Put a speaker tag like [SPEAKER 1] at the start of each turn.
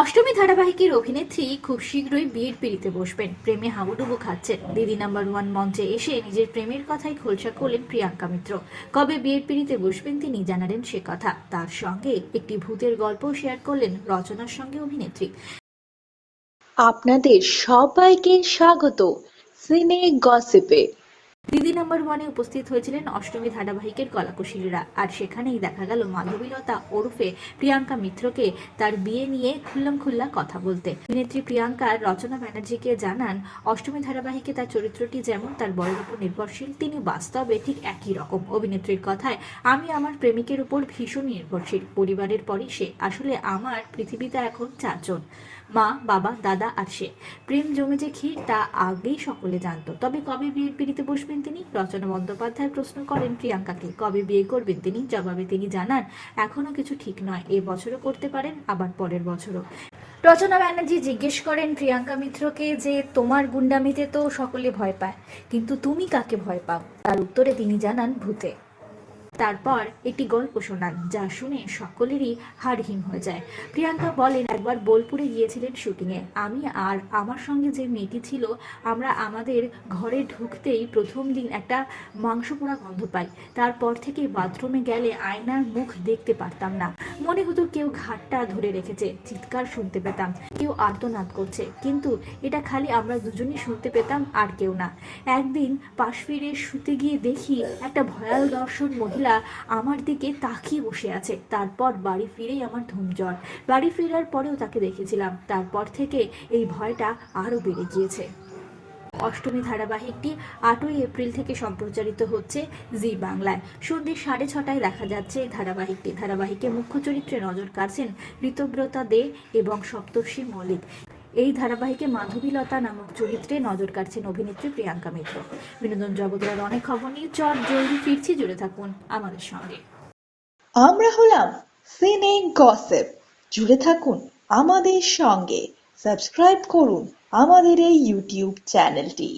[SPEAKER 1] অষ্টমী ধারাবাহিকের অভিনেত্রী খুব শীঘ্রই বিয়ের পিড়িতে বসবেন। প্রেমে হাবুডুবু খাচ্ছেন। দিদি নাম্বার ওয়ান মঞ্চে এসে নিজের প্রেমের কথাই খোলসা করলেন প্রিয়াঙ্কা মিত্র। কবে বিয়ের পিড়িতে বসবেন তিনি জানালেন সে কথা। তার সঙ্গে একটি ভূতের গল্প শেয়ার করলেন রচনার সঙ্গে অভিনেত্রী।
[SPEAKER 2] আপনাদের সবাইকে স্বাগত। সিনে গসিপে।
[SPEAKER 1] দিদি নাম্বার ওয়ানে উপস্থিত হয়েছিলেন অষ্টমী ধারাবাহিকের কলাকুশলীরা। আর সেখানেই দেখা গেল মাধবীলতা ওরফে প্রিয়াঙ্কা মিত্রকে তার বিয়ে নিয়ে খুল্লাম খুল্লা কথা বলতে। অভিনেত্রী প্রিয়াঙ্কার রচনা ব্যানার্জিকে জানান, অষ্টমী ধারাবাহিকে তার চরিত্রটি যেমন তার বরের উপর নির্ভরশীল, তিনি বাস্তবে ঠিক একই রকম। অভিনেত্রীর কথায়, আমি আমার প্রেমিকের উপর ভীষণ নির্ভরশীল, পরিবারের পরই সে, আসলে আমার পৃথিবীতে এখন চারজন, মা, বাবা, দাদা আর সে। প্রেম জমে যে ক্ষীর তা আগেই সকলে জানতো। তবে কবে বিয়ের পিড়িতে বসবেন তিনি। রচনা বন্দ্যোপাধ্যায় প্রশ্ন করেন প্রিয়াঙ্কাকে কবে বিয়ে করবেন তিনি? জবাবে তিনি জানান, এখনও কিছু ঠিক নয়। এ বছরও করতে পারেন, আবার পরের বছরও। রচনা ব্যানার্জি জিজ্ঞেস করেন, প্রিয়াঙ্কা মিত্রকে যে তোমার গুন্ডামিতে তো সকলে ভয় পায়, কিন্তু তুমি কাকে ভয় পাও? তার উত্তরে তিনি জানান, ভূতে। তারপর একটি গল্প শোনান, যা শুনে সকলেরই হাড় হিম হয়ে যায়। প্রিয়াঙ্কা বলেন, একবার বোলপুরে গিয়েছিলেন শুটিংয়ে। আমি আর আমার সঙ্গে যে মেয়েটি ছিল, আমরা আমাদের ঘরে ঢুকতেই প্রথম দিন একটা মাংস পোড়া গন্ধ পাই। তারপর থেকে বাথরুমে গেলে আয়নার মুখ দেখতে পারতাম না। মনে হতো কেউ ঘাটটা ধরে রেখেছে, চিৎকার শুনতে পেতাম, কেউ আর্তনাদ করছে। কিন্তু এটা খালি আমরা দুজনই শুনতে পেতাম আর কেউ না। একদিন পাশ ফিরে শুতে গিয়ে দেখি একটা ভয়াল দর্শন মহিলা আমার দিকে তাকিয়ে বসে আছে। তারপর বাড়ি ফিরেই আমার ধুমজ্বর। বাড়ি ফেরার পরেও তাকে দেখেছিলাম। তারপর থেকে এই ভয়টা আরও বেড়ে গিয়েছে। অষ্টমী ধারাবাহিকটি আটই এপ্রিল থেকে সম্প্রচারিত হচ্ছে জি বাংলায়। সন্ধ্যে সাড়ে ছটায় দেখা যাচ্ছে ধারাবাহিকটি। ধারাবাহিকে মুখ্য চরিত্রে নজর কাড়ছেন ঋতব্রতা দে এবং সপ্তর্ষি মল্লিক। এই ধারাবাহিকে মাধবীলতা নামক চরিত্রে নজর কাটছেন অভিনেত্রী প্রিয়াঙ্কা মিত্র। বিনোদন জগতের অনেক খবর নিয়ে চট জলদি ফিরছি, জুড়ে থাকুন আমাদের সঙ্গে।
[SPEAKER 2] আমরা হলাম সিনে গসেপ জুড়ে থাকুন আমাদের সঙ্গে। সাবস্ক্রাইব করুন আমাদের এই ইউটিউব চ্যানেলটি